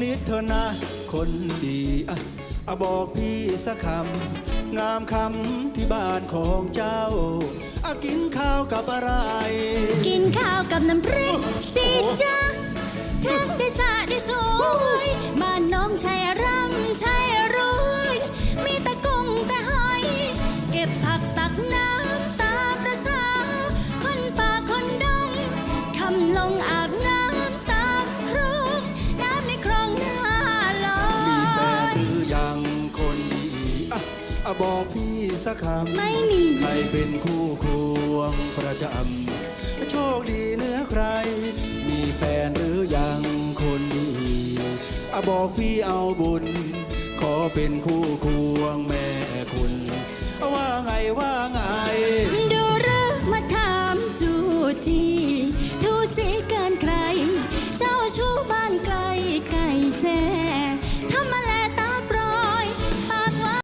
นิดเถอะนะ คนดีอะอะบอกพี่สักคำงามคำที่บ้านของเจ้าอะกินข้าวกับอะไร กินข้าวกับน้ำพริกสิจ้าถึงได้สะได้สวยบ้านน้องชายร่ำชายรวย มีแต่กุ้งแต่หอย เก็บผักตักน้ำ บอกพี่สักคำไม่มี ใครเป็นคู่ควงประจำโชคดีเหนือใคร มีแฟนหรือยังคนดีอะบอกพี่เอาบุญ ขอเป็นคู่ควงแม่คุณ ว่าไงว่าไง ดูเรื่องมาถามจูจีทูสีเกินใคร เจ้าชู้บ้านไกลไก่แจ้